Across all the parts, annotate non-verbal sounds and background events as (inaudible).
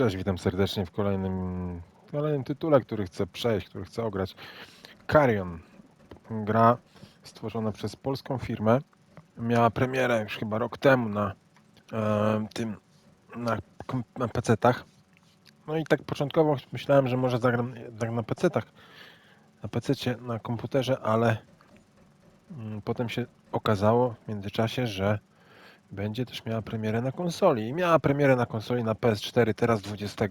Cześć, witam serdecznie w kolejnym, kolejnym tytule, który chcę przejść, który chcę ograć. Carrion. Gra stworzona przez polską firmę. Miała premierę już chyba rok temu na e, tym, na, na PC-tach. No i tak początkowo myślałem, że może zagram tak na PC-tach, na PC-cie, na komputerze, ale mm, potem się okazało w międzyczasie, że będzie też miała premierę na konsoli. I miała premierę na konsoli na PS4 teraz 20,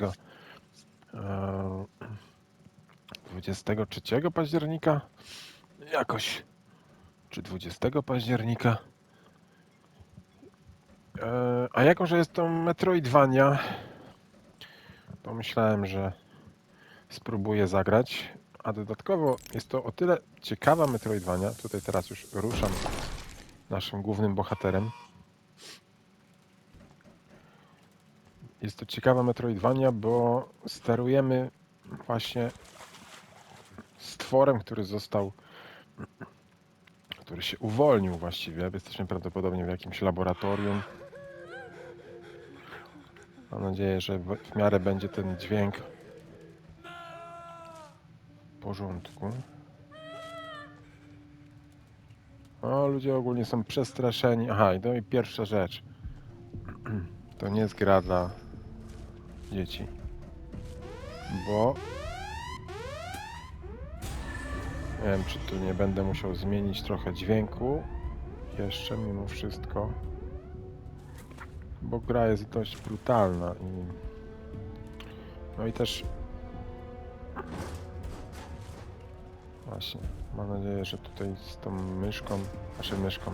e, 23 października. Jakoś. Czy 20 października. E, a jako, że jest to Metroidvania, pomyślałem, że spróbuję zagrać. A dodatkowo jest to o tyle ciekawa Metroidvania. Tutaj teraz już ruszam naszym głównym bohaterem. Jest to ciekawa Metroidvania, bo sterujemy właśnie stworem, który został, który się uwolnił właściwie. Jesteśmy prawdopodobnie w jakimś laboratorium. Mam nadzieję, że w, miarę będzie ten dźwięk w porządku. O, ludzie ogólnie są przestraszeni. Aha, to i pierwsza rzecz. (clears throat) To nie jest gra dla dzieci. Bo nie wiem, czy tu nie będę musiał zmienić trochę dźwięku jeszcze mimo wszystko. Bo gra jest dość brutalna i no i też właśnie mam nadzieję, że tutaj z tą myszką, znaczy myszką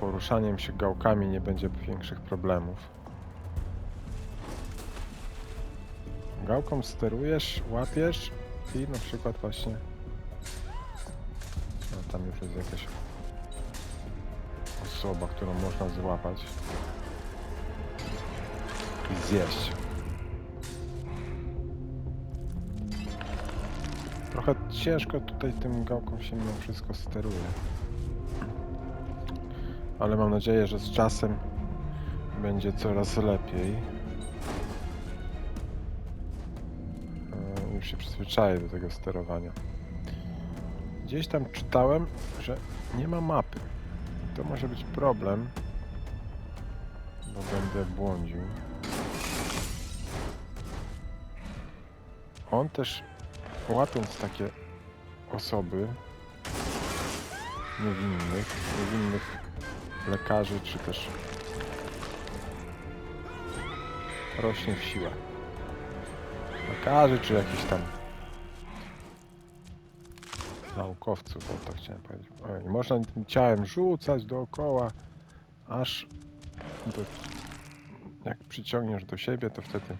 poruszaniem się gałkami nie będzie większych problemów. Gałką sterujesz, łapiesz i na przykład właśnie no, tam już jest jakaś osoba, którą można złapać i zjeść. Trochę ciężko tutaj tym gałką się mimo wszystko steruje. Ale mam nadzieję, że z czasem będzie coraz lepiej. Przyzwyczaję do tego sterowania. Gdzieś tam czytałem, że nie ma mapy. To może być problem, bo będę błądził. On też łapiąc takie osoby niewinnych, niewinnych lekarzy, czy też rośnie w siłę. Lekarzy, czy jakichś tam naukowców, o tak chciałem powiedzieć. O, I można tym ciałem rzucać dookoła, aż do, jak przyciągniesz do siebie, to wtedy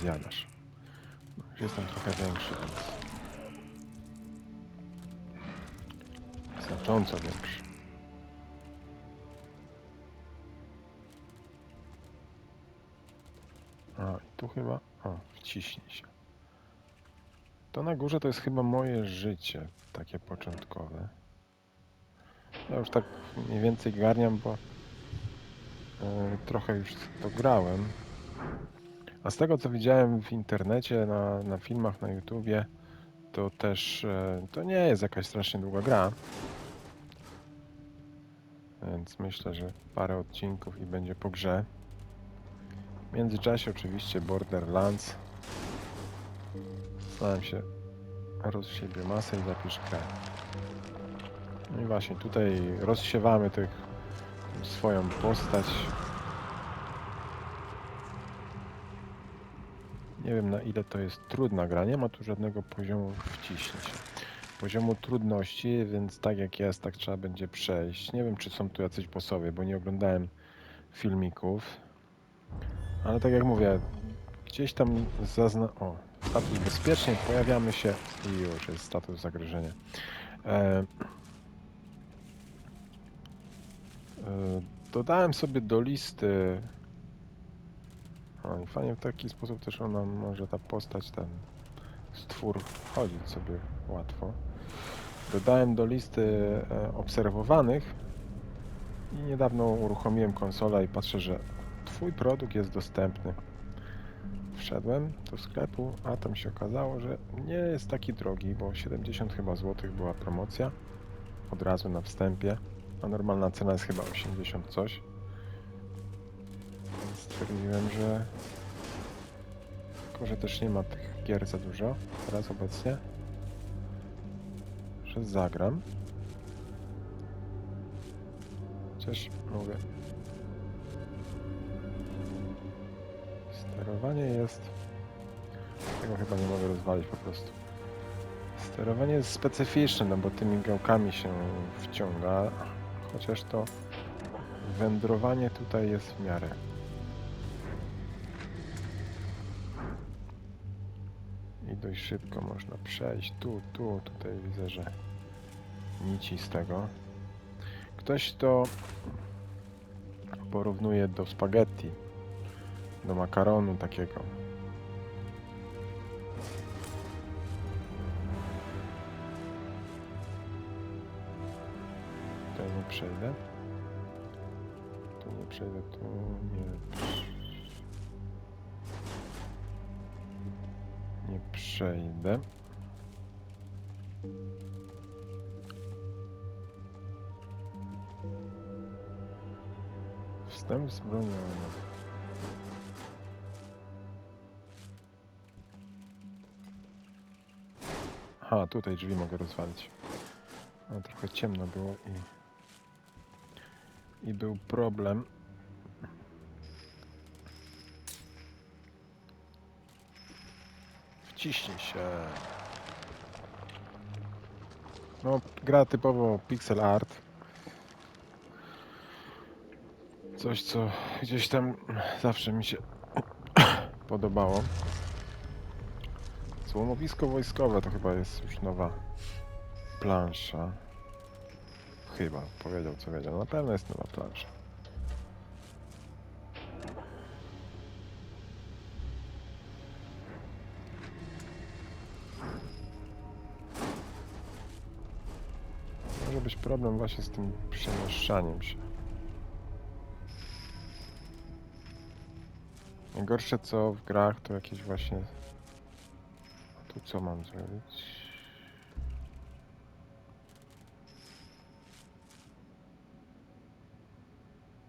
zjadasz. Już jestem trochę większy, więc znacząco większy. A, i tu chyba... O, wciśnij się. To na górze to jest chyba moje życie, takie początkowe. Ja już tak mniej więcej garniam, bo e, trochę już to grałem. A z tego co widziałem w internecie, na, na filmach na YouTubie, to też e, to nie jest jakaś strasznie długa gra. Więc myślę, że parę odcinków i będzie po grze. W międzyczasie oczywiście Borderlands. Staram się rozsiebie masę i zapisz. No i właśnie tutaj rozsiewamy tych swoją postać. Nie wiem na ile to jest trudna gra. Nie ma tu żadnego poziomu wciśnie się. Poziomu trudności, więc tak jak jest, tak trzeba będzie przejść. Nie wiem czy są tu jacyś bossowie, bo nie oglądałem filmików. Ale tak jak mówię, gdzieś tam zazna... O, status bezpiecznie, pojawiamy się i już jest status zagrożenia. E... E... Dodałem sobie do listy o, fajnie w taki sposób też ona może ta postać, ten stwór chodzić sobie łatwo. Dodałem do listy e, obserwowanych i niedawno uruchomiłem konsolę i patrzę, że twój produkt jest dostępny. Wszedłem do sklepu, a tam się okazało, że nie jest taki drogi, bo 70 chyba złotych była promocja od razu na wstępie, a normalna cena jest chyba 80 coś. Stwierdziłem, że tylko, że też nie ma tych gier za dużo teraz obecnie, że zagram. Chociaż mówię, sterowanie jest... Tego chyba nie mogę rozwalić po prostu. Sterowanie jest specyficzne, no bo tymi gałkami się wciąga, chociaż to wędrowanie tutaj jest w miarę. I dość szybko można przejść. Tu, tu, tutaj widzę, że nici z tego. Ktoś to porównuje do spaghetti, do makaronu takiego. Tutaj nie przejdę. Tu nie przejdę, tu nie. Nie przejdę. Wstęp z Aha, tutaj drzwi mogę rozwalić. A trochę ciemno było i... I był problem. Wciśnij się. No, gra typowo pixel art. Coś, co gdzieś tam zawsze mi się (coughs) podobało. Złomowisko wojskowe to chyba jest już nowa plansza. Chyba, powiedział co wiedział. Na pewno jest nowa plansza. Może być problem właśnie z tym przemieszczaniem się. Najgorsze co w grach to jakieś właśnie... Tu co mam zrobić?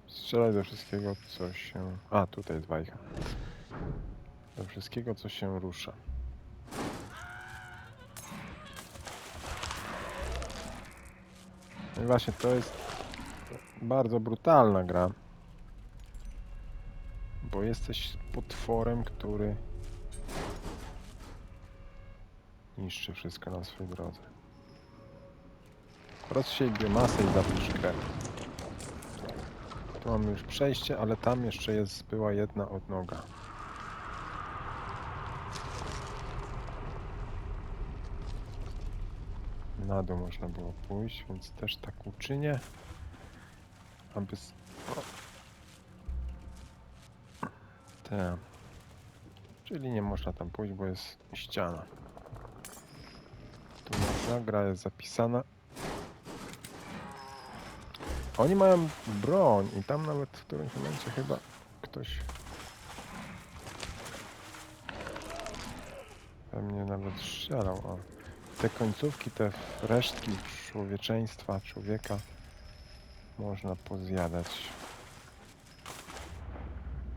Strzelaj do wszystkiego co się... A, tutaj dwa ich. Do wszystkiego co się rusza. No i właśnie to jest bardzo brutalna gra. Bo jesteś potworem, który niszczy wszystko na swojej drodze. Rozsiej biomasę i zapisz krew. Tu mamy już przejście, ale tam jeszcze jest była jedna odnoga. Na dół można było pójść, więc też tak uczynię. Aby... Te. Czyli nie można tam pójść, bo jest ściana. Można, gra jest zapisana. Oni mają broń i tam nawet w którymś momencie chyba ktoś we mnie nawet strzelał. O. Te końcówki, te resztki człowieczeństwa, człowieka można pozjadać.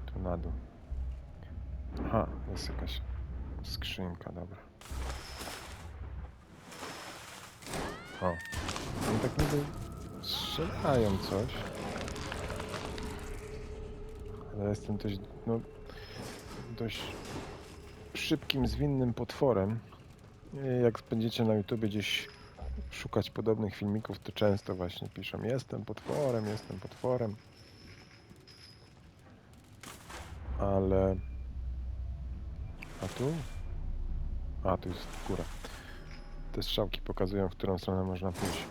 Tu na dół. Aha, jest jakaś skrzynka, dobra. O, oni tak niby strzelają coś. Ale jestem dość, no, dość szybkim, zwinnym potworem. Jak będziecie na YouTube gdzieś szukać podobnych filmików, to często właśnie piszą jestem potworem, jestem potworem. Ale... A tu? A, tu jest góra. Te strzałki pokazują, w którą stronę można pójść.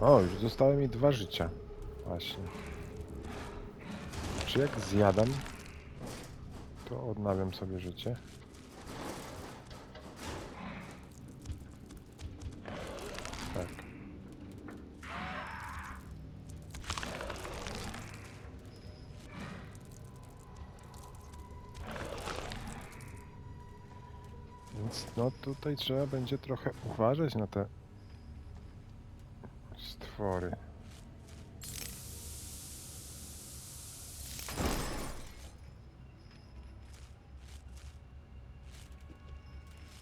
O, już zostały mi dwa życia. Właśnie. Czy jak zjadam, to odnawiam sobie życie? Tutaj trzeba będzie trochę uważać na te stwory.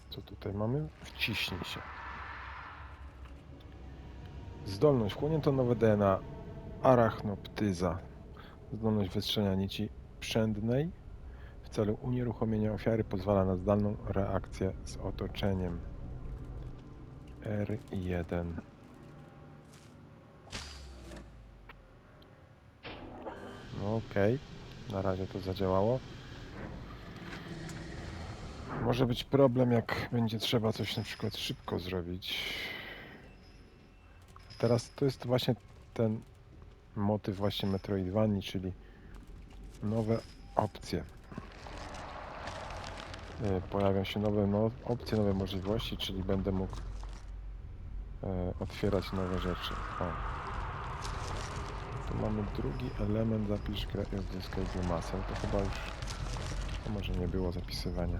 Co tutaj mamy? Wciśnij się. Zdolność. Wchłonięto nowe DNA arachnoptyza. Zdolność wytrzenia nici przędnej celu unieruchomienia ofiary pozwala na zdalną reakcję z otoczeniem. R1. No okej, na razie to zadziałało. Może być problem, jak będzie trzeba coś na przykład szybko zrobić. Teraz to jest właśnie ten motyw właśnie Metroidvanii, czyli nowe opcje. E, Pojawią się nowe no, opcje, nowe możliwości, czyli będę mógł e, otwierać nowe rzeczy. O. Tu mamy drugi element, zapisz grę i odzyskaj biomasę. To chyba już to może nie było zapisywania.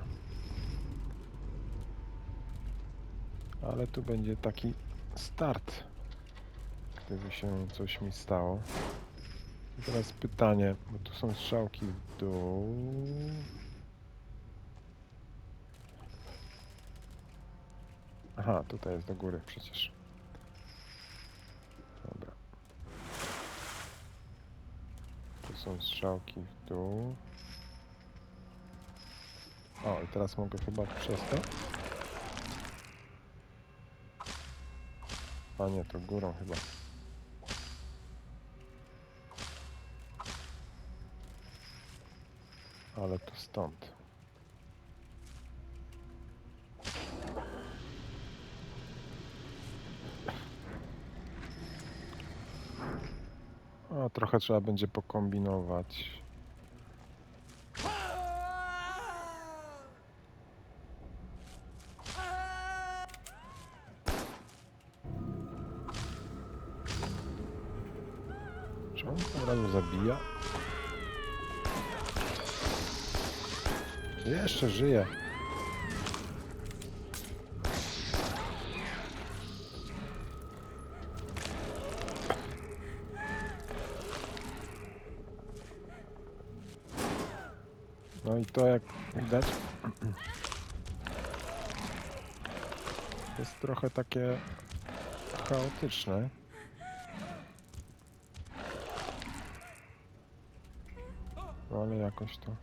Ale tu będzie taki start, gdyby się coś mi stało. I teraz pytanie, bo tu są strzałki w dół. Aha, tutaj jest do góry przecież. Dobra. Tu są strzałki w dół. O, i teraz mogę chyba przez to? A nie, to górą chyba. Ale to stąd. Trochę trzeba będzie pokombinować. Czy on od razu zabija? Jeszcze żyje. To jak widać jest trochę takie chaotyczne. No ale jakoś to.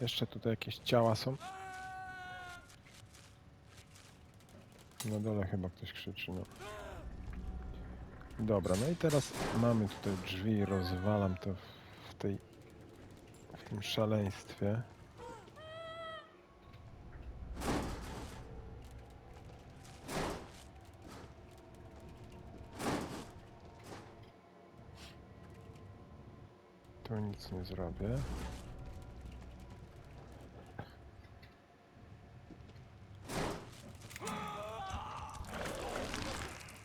Jeszcze tutaj jakieś ciała są. Na dole chyba ktoś krzyczy, no. Dobra, no i teraz mamy tutaj drzwi, rozwalam to w tej w tym szaleństwie. Tu nic nie zrobię.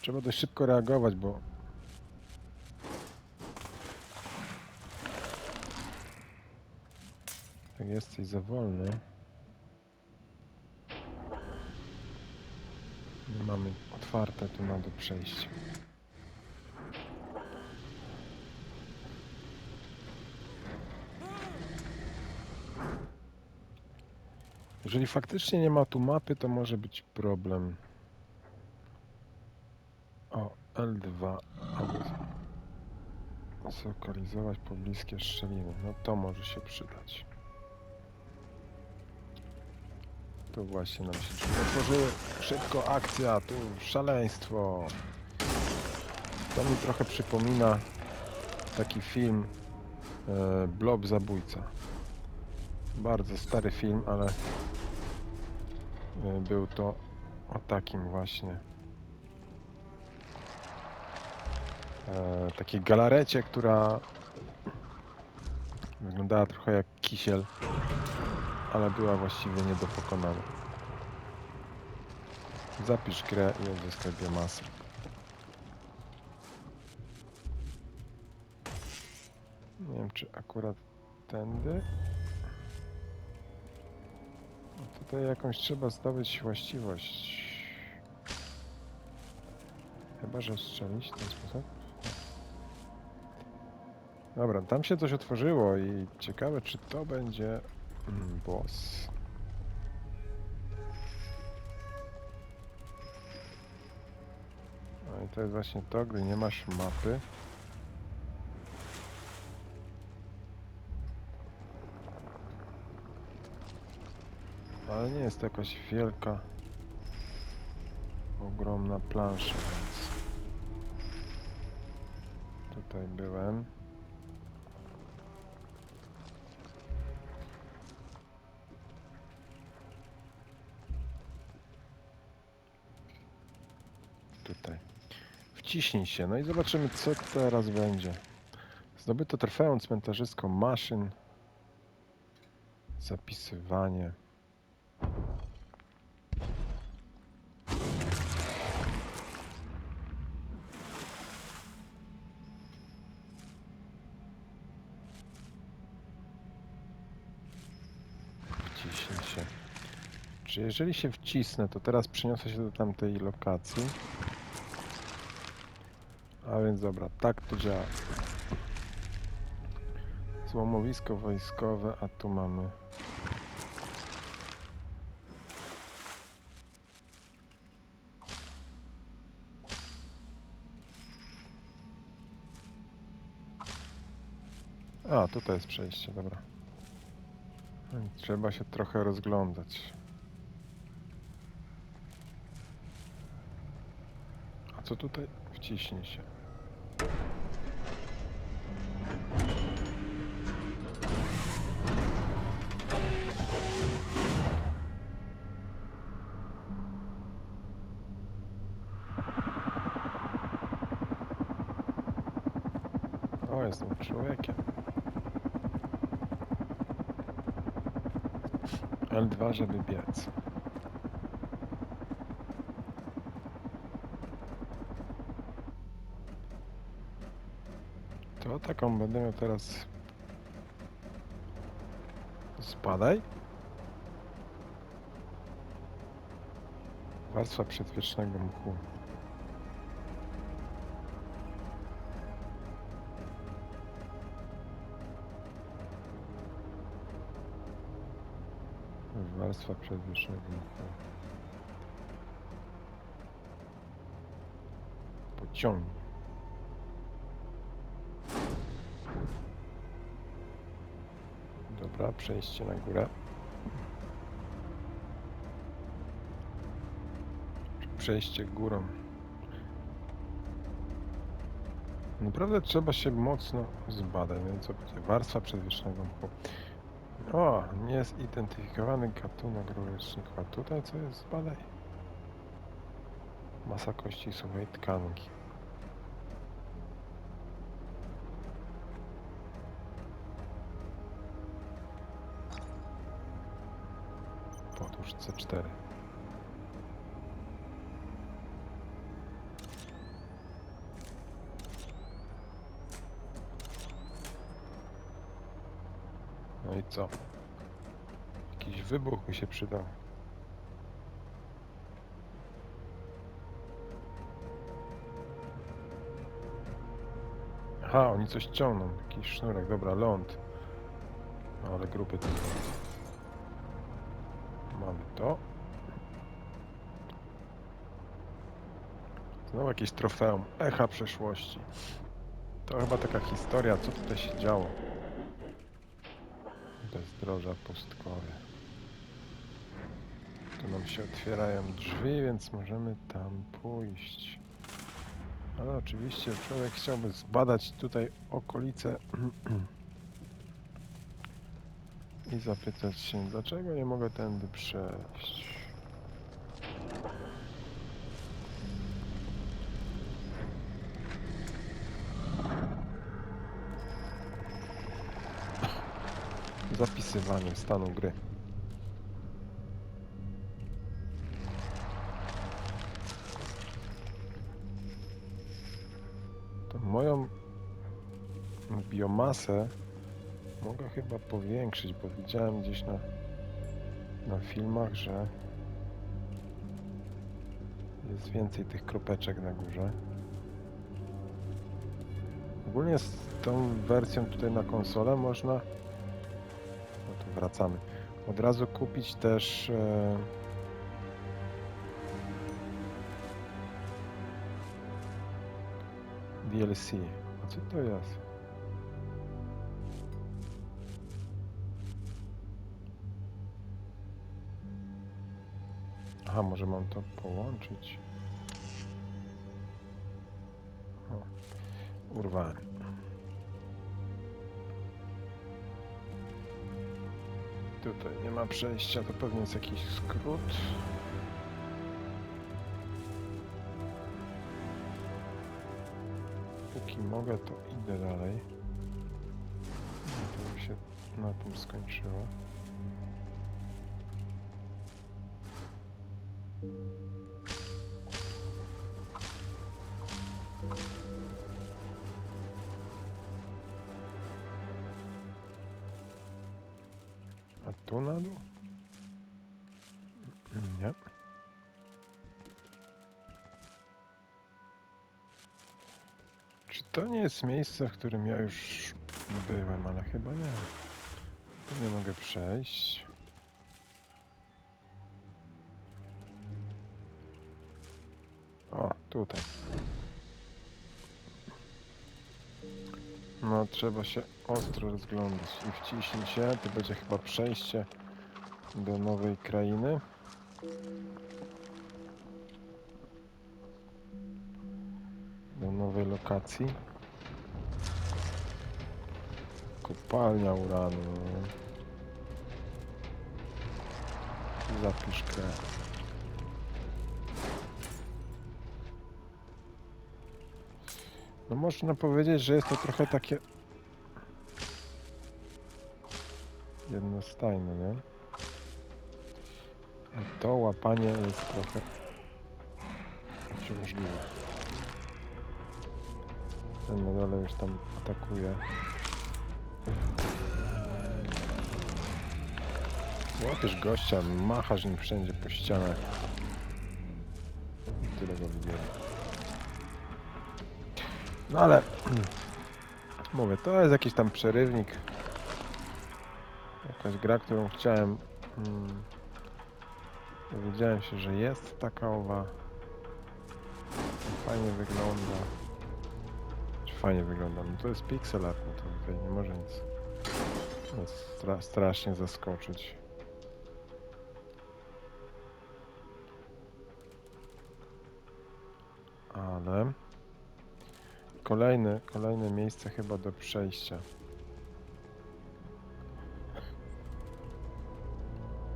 Trzeba dość szybko reagować, bo jak jesteś za wolny. Nie mamy otwarte tu na przejścia. Jeżeli faktycznie nie ma tu mapy, to może być problem. O, L2. aby Zlokalizować pobliskie szczeliny. No to może się przydać. Tu właśnie nam się drzwi otworzyły. Szybko akcja, tu szaleństwo. To mi trochę przypomina taki film e, Blob Zabójca. Bardzo stary film, ale e, był to o takim właśnie e, takiej galarecie, która wyglądała trochę jak kisiel, ale była właściwie nie do pokonania. Zapisz grę i odzyskaj biomasę. Nie wiem, czy akurat tędy. No Tutaj jakąś trzeba zdobyć właściwość. Chyba, że strzelić w ten sposób. Dobra, tam się coś otworzyło i ciekawe, czy to będzie boss. No i to jest właśnie to, gdy nie masz mapy. Ale nie jest to jakaś wielka, ogromna plansza, więc tutaj byłem. Wciśnij się, no i zobaczymy, co teraz będzie. Zdobyto trofeum cmentarzyską maszyn. Zapisywanie. Wciśnij się. Czy jeżeli się wcisnę, to teraz przeniosę się do tamtej lokacji? A więc dobra, tak to działa. Złomowisko wojskowe, a tu mamy... A, tutaj jest przejście, dobra. Trzeba się trochę rozglądać. A co tutaj? Wciśnij się. L2, żeby biec. To taką będę miał teraz. Spadaj. Warstwa przedwiecznego mchu. Warstwa przedwiecznego mchu. Pociągnij. Dobra, przejście na górę. Przejście górą. Naprawdę trzeba się mocno zbadać, więc? Warstwa przedwiecznego mchu. O, niezidentyfikowany gatunek. A tutaj co jest? Zbadaj. Masa kości suchej tkanki. Podłóż C4. No i co? Jakiś wybuch by się przydał. Aha, oni coś ciągną. Jakiś sznurek. Dobra, ląd. No, ale grupy ląd. Mamy to. Znowu jakieś trofeum. Echa przeszłości. To chyba taka historia, co tutaj się działo. Bezdroża pustkowie. Tu nam się otwierają drzwi, więc możemy tam pójść. Ale oczywiście człowiek chciałby zbadać tutaj okolice (clears throat) i zapytać się, dlaczego nie mogę tędy przejść. Zapisywanie stanu gry. To moją biomasę mogę chyba powiększyć, bo widziałem gdzieś na na filmach, że jest więcej tych kropeczek na górze. Ogólnie z tą wersją tutaj na konsolę można wracamy. Od razu kupić też e, DLC. A co to jest? Aha, może mam to połączyć. O, urwałem. Tutaj nie ma przejścia, to pewnie jest jakiś skrót. Póki mogę, to idę dalej. No to się na tym skończyło. A tu na dół? Nie. Czy to nie jest miejsce, w którym ja już byłem, ale chyba nie. Tu nie mogę przejść. O, tutaj. No, trzeba się ostro rozglądać i wciśnij się. To będzie chyba przejście do nowej krainy. Do nowej lokacji. Kopalnia uranu. Zapisz krew. No można powiedzieć, że jest to trochę takie jednostajne, nie? To łapanie jest trochę uciążliwe. Ten na dole już tam atakuje. Łapiesz gościa, machasz nim wszędzie po ścianach. I tyle go wybiera. No ale mówię, to jest jakiś tam przerywnik. Jakaś gra, którą chciałem. Mm, dowiedziałem się, że jest taka owa. Fajnie wygląda. Czy fajnie wygląda? No to jest pixel art, no to tutaj nie może nic stra strasznie zaskoczyć. Ale kolejne, kolejne miejsce chyba do przejścia.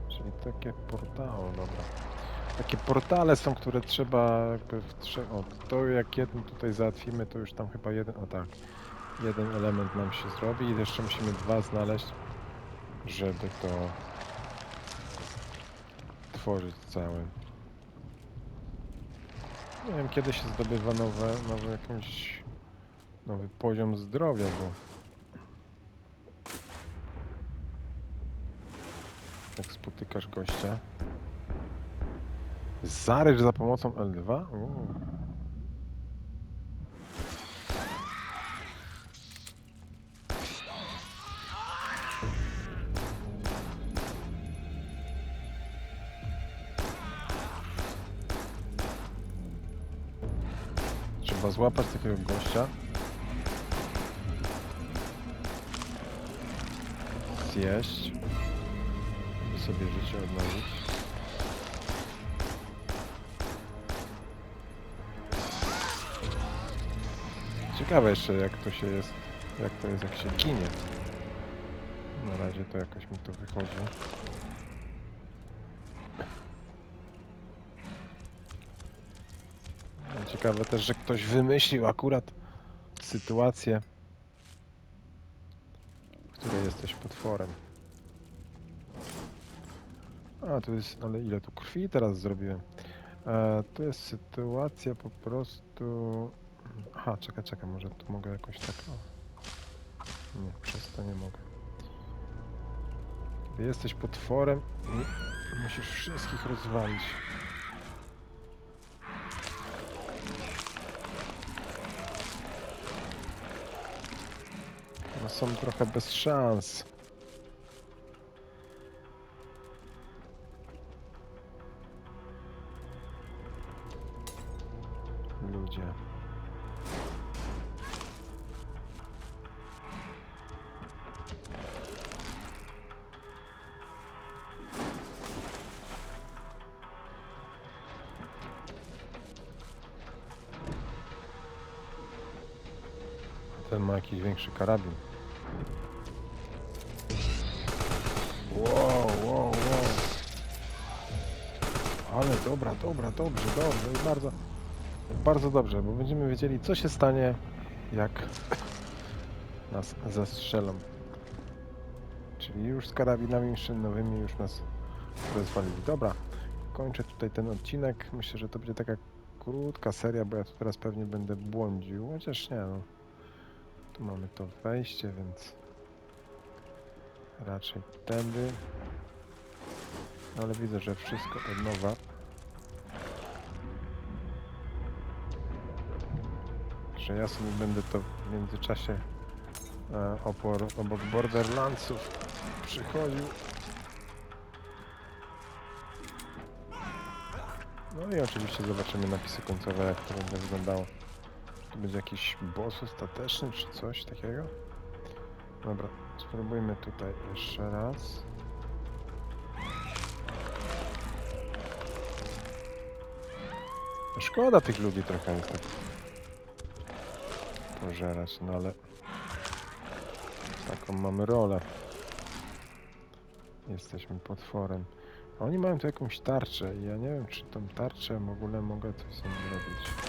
Czyli takie portale, dobra. Takie portale są, które trzeba jakby w trzech... O, to jak jeden tutaj załatwimy, to już tam chyba jeden... O tak. Jeden element nam się zrobi i jeszcze musimy dwa znaleźć, żeby to tworzyć całe. Nie wiem kiedy się zdobywa nowe, nowy jakąś nowy poziom zdrowia, bo jak spotykasz gościa. Zaryż za pomocą L2? Uuu. Trzeba złapać takiego gościa. Zjeść. I sobie życie odnowić. Ciekawe jeszcze jak to się jest, jak to jest jak się ginie. Na razie to jakoś mi to wychodzi. Ciekawe też, że ktoś wymyślił akurat sytuację, w której jesteś potworem. A, tu jest, ale ile tu krwi teraz zrobiłem? E, to jest sytuacja po prostu... Aha, czekaj, czekaj, może tu mogę jakoś tak... O. Nie, przez to nie mogę. Ty jesteś potworem musisz wszystkich rozwalić. No są trochę bez szans. Ten ma jakiś większy karabin. Wow, wow, wow. Ale dobra, dobra, dobrze, dobrze bardzo, bardzo dobrze, bo będziemy wiedzieli, co się stanie, jak nas zastrzelą. Czyli już z karabinami szynowymi już nas rozwalili. Dobra, kończę tutaj ten odcinek. Myślę, że to będzie taka krótka seria, bo ja tu teraz pewnie będę błądził, chociaż nie no. Mamy to wejście, więc raczej tędy. Ale widzę, że wszystko od nowa. Że ja sobie będę to w międzyczasie e, opor obok Borderlandsów przychodził. No i oczywiście zobaczymy napisy końcowe, jak to będzie wyglądało. To będzie jakiś boss ostateczny, czy coś takiego? Dobra, spróbujmy tutaj jeszcze raz. No Szkoda tych ludzi trochę jest tak pożerać, no ale taką mamy rolę. Jesteśmy potworem. Oni mają tu jakąś tarczę i ja nie wiem, czy tą tarczę w ogóle mogę coś z nią zrobić.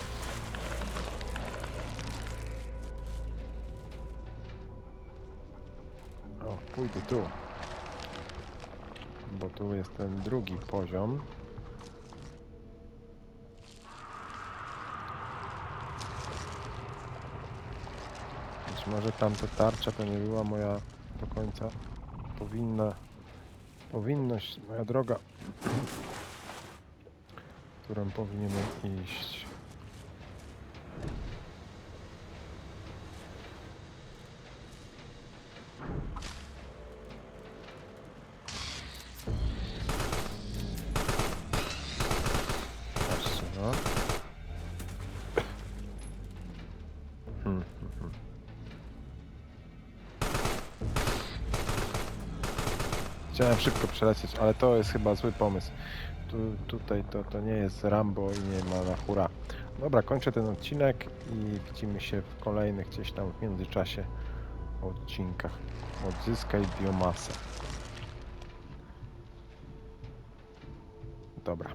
Pójdę tu. Bo tu jest ten drugi poziom. Być może tamta tarcza to nie była moja do końca powinna powinność, moja droga, którą powinienem iść. Chciałem szybko przelecieć, ale to jest chyba zły pomysł. Tu, tutaj to, to nie jest Rambo i nie ma na hura. Dobra, kończę ten odcinek i widzimy się w kolejnych gdzieś tam w międzyczasie odcinkach. Odzyskaj biomasę. Dobra.